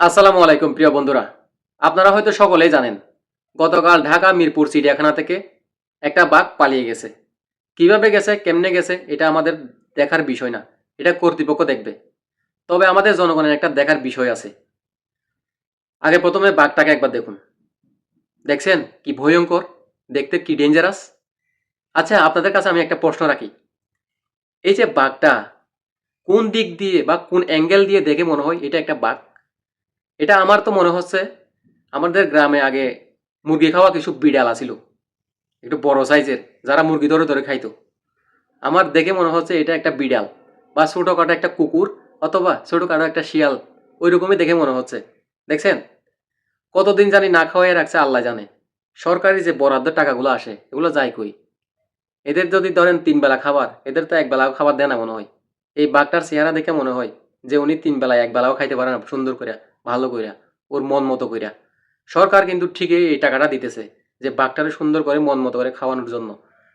আসসালামু আলাইকুম, প্রিয় বন্ধুরা। আপনারা হয়তো সকলেই জানেন, গতকাল ঢাকা মিরপুর চিড়িয়াখানা থেকে একটা বাঘ পালিয়ে গেছে। কীভাবে গেছে, কেমনে গেছে, এটা আমাদের দেখার বিষয় না। এটা কর্তৃপক্ষ দেখবে। তবে আমাদের জনগণের একটা দেখার বিষয় আছে। আগে প্রথমে বাঘটাকে একবার দেখুন। দেখছেন? কি ভয়ঙ্কর! দেখতে কি ডেঞ্জারাস আচ্ছা আপনাদের কাছে আমি একটা প্রশ্ন রাখি। এই যে বাঘটা কোন দিক দিয়ে বা কোন অ্যাঙ্গেল দিয়ে দেখে মনে হয় এটা একটা বাঘ? এটা আমার তো মনে হচ্ছে আমাদের গ্রামে আগে মুরগি খাওয়া কিছু বিড়াল আছিল, একটু বড় সাইজের, যারা মুরগি ধরে ধরে খাইতো। আমার দেখে মনে হচ্ছে এটা একটা বিড়াল বা ছোটোখাটো একটা কুকুর অথবা ছোটোখাটো একটা শিয়াল ওই রকমই দেখে মনে হচ্ছে। দেখছেন? কতদিন জানি না খাওয়াই রাখছে, আল্লাহ জানে। সরকারি যে বরাদ্দ টাকাগুলো আসে, এগুলো যায় কই এদের যদি ধরেন তিন বেলা খাবার, এদের তো এক বেলা খাবার দেয় না মনে হয়। এই বাঘটার চেহারা দেখে মনে হয় যে উনি তিন বেলায় এক বেলাও খাইতে পারে না, সুন্দর করে ভালো কইরা, ওর মন মতো কইরা। সরকার কিন্তু ঠিকই এই টাকাটা দিতেছে যে বাঘটারে সুন্দর করে মন মতো করে খাওয়ানোর জন্য।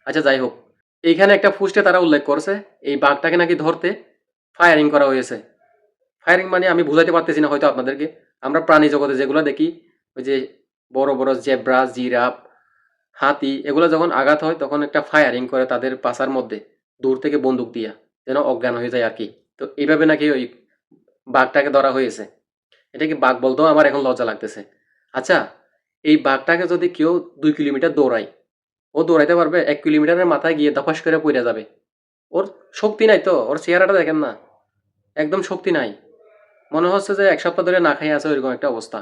আচ্ছা যাই হোক, এইখানে একটা ফুস্টে তারা উল্লেখ করছে, এই বাঘটাকে নাকি ধরতে ফায়ারিং করা হয়েছে। ফায়ারিং মানে আমি বুঝাইতে পারতেছি না হয়তো আপনাদেরকে। আমরা প্রাণী জগতে যেগুলো দেখি, ওই যে বড় বড় জেব্রা, জিরাফ, হাতি, এগুলো যখন আঘাত হয় তখন একটা ফায়ারিং করে তাদের পাশার মধ্যে, দূর থেকে বন্দুক দিয়া, যেন অজ্ঞান হয়ে যায় আর কি। তো এইভাবে নাকি ওই বাঘটাকে ধরা হয়েছে। এটা কি বাঘ বলতেও আমার এখন লজ্জা লাগতেছে। আচ্ছা এই বাঘটাকে যদি কেউ দুই কিলোমিটার দৌড়ায়, ও দৌড়াইতে পারবে, এক কিলোমিটারের মাথায় গিয়ে দফাস করে পড়ে যাবে। ওর শক্তি নাই তো, ওর চেহারাটা দেখেন না। একদম শক্তি নাই। মনে হচ্ছে যে এক সপ্তাহ ধরে না খাই আছে ওইরকম একটা অবস্থা।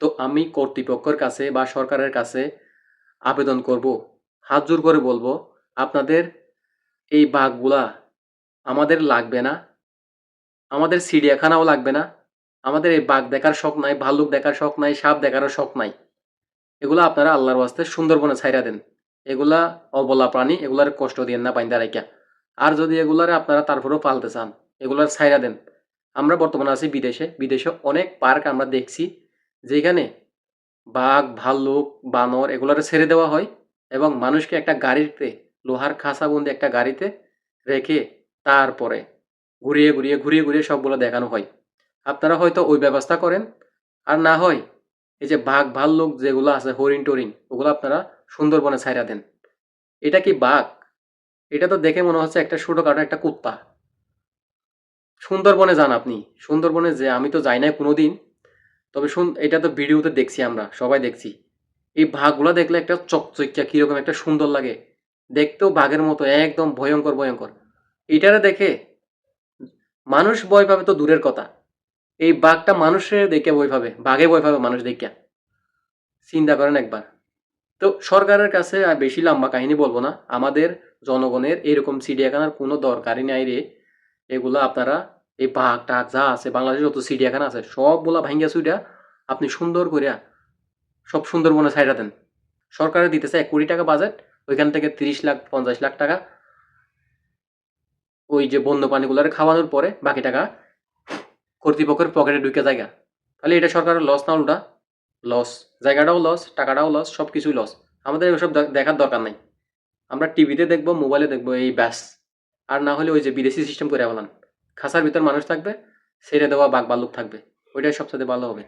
তো আমি কর্তৃপক্ষের কাছে বা সরকারের কাছে আবেদন করব, হাত জোর করে বলব, আপনাদের এই বাঘগুলা আমাদের লাগবে না। আমাদের চিড়িয়াখানাও লাগবে না। আমাদের এই বাঘ দেখার শখ নাই, ভাল্লুক দেখার শখ নাই, সাপ দেখারও শখ নাই। এগুলা আপনারা আল্লাহর ওয়াস্তে সুন্দরবনে ছাইরা দেন। এগুলা অবলা প্রাণী, এগুলার কষ্ট দিয়েন না বাইন্দা রাইকা আর যদি এগুলারে আপনারা তারপরেও পালতে চান, এগুলার ছাইরা দেন। আমরা বর্তমানে আছি বিদেশে। বিদেশে অনেক পার্ক আমরা দেখছি যেখানে বাঘ, ভাল্লুক, বানর এগুলারে ছেড়ে দেওয়া হয় এবং মানুষকে একটা গাড়িতে, লোহার খাঁচাবন্দি একটা গাড়িতে রেখে তারপরে ঘুরিয়ে ঘুরিয়ে ঘুরিয়ে ঘুরিয়ে সবগুলো দেখানো হয়। আপনারা হয়তো ওই ব্যবস্থা করেন। আর না হয় এই যে বাঘ, ভাল্লুক যেগুলো আছে, হরিণ টরিণ, ওগুলো আপনারা সুন্দরবনে ছাইরা দেন। এটা কি বাঘ? এটা তো দেখে মনে হচ্ছে একটা ছোটোখাটো একটা কুত্তা। সুন্দরবনে যান আপনি। সুন্দরবনে যে, আমি তো যাই নাই কোনোদিন। তবে শুন, এটা তো ভিডিওতে দেখছি আমরা, সবাই দেখছি। এই বাঘগুলো দেখলে একটা চকচকিয়া, কীরকম একটা সুন্দর লাগে। দেখতেও বাঘের মতো, একদম ভয়ঙ্কর ভয়ঙ্কর। এটারে দেখে মানুষ ভয় পাবে তো দূরের কথা। এই বাঘটা মানুষের দেখে ভয় পাবে, বাঘে ভয় পাবে মানুষ দেখে চিন্তা করেন একবার। তো সরকারের কাছে আর বেশি লম্বা কাহিনী বলব না। আমাদের জনগণের এরকম চিড়িয়াখানার কোনো দরকারই নাই রে। এগুলো আপনারা, এই বাঘ টাঘ যা আছে, বাংলাদেশে যত চিড়িয়াখানা আছে, সবগুলা ভাঙ্গিয়া সুইটা আপনি সুন্দর করিয়া সব সুন্দরবনে সাইডা দেন। সরকারে দিতেছে এক কোটি টাকা বাজেট, ওইখান থেকে তিরিশ লাখ, পঞ্চাশ লাখ টাকা ওই যে বন্য প্রাণীগুলোর খাওয়ানোর পরে বাকি টাকা কর্তৃপক্ষের পকেটে ঢুকে জায়গা। তাহলে এটা সরকারের লস না উল্টা লস জায়গাটাও লস টাকাটাও লস সব কিছুই লস আমাদের এসব দেখার দরকার নাই। আমরা টিভিতে দেখব মোবাইলে দেখব, এই ব্যাস। আর না হলে ওই যে বিদেশি সিস্টেম করে বলান। খাসার ভিতর মানুষ থাকবে সেরে দেওয়া বাঘ ভাল্লুক থাকবে। ওইটাই সবচেয়ে ভালো হবে।